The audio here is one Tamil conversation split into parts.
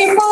Happy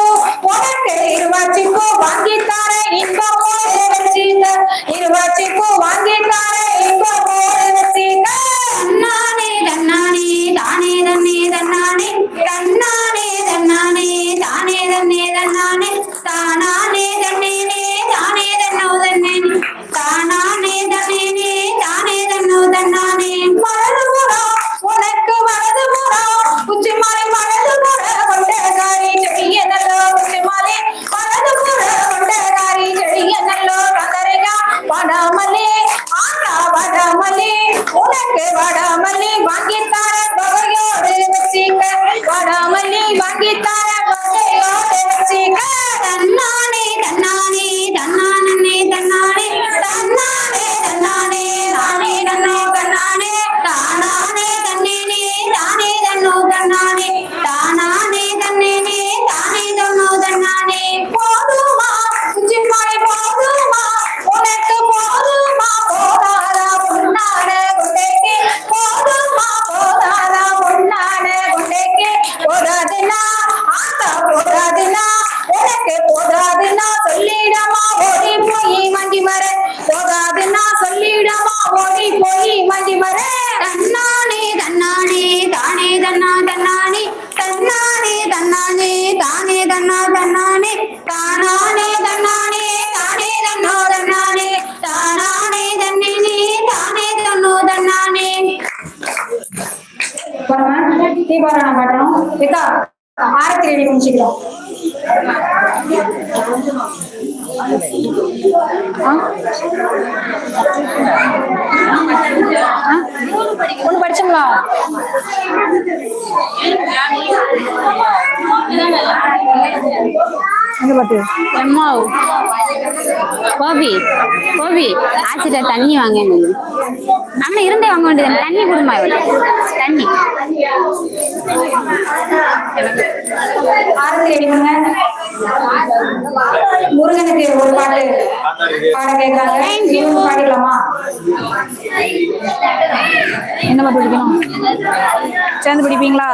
ஓடி போய் மதி வர தன்னானே தன்னானே தானே தன்னா தன்னானே. தன்னானே தன்னானே தானே தன்னா தன்னானே. தானானே தன்னானே தானே தன்னோ தன்னானே. தானானே தன்னினே தானே தன்னோ தன்னானே. தீபாராயணம் பாடுறோம் விகா ஆரத்தி ரெடி முடிச்சுக்கிறோம் ஒன்று படிச்சோங்களா எங்க கோபி கோபி ஆச்சிட்ட தண்ணி வாங்க நம்ம இருந்தே வாங்க வேண்டியது தண்ணி கொடுமா இவ்வளோ தண்ணி முருகனுக்கு ஒரு பாட்டு பாட கேட்கறாங்க நீங்க பாடிக்கலாமா என்ன பாட்டு பிடிக்கணும்? சேர்ந்து பிடிப்பீங்களா?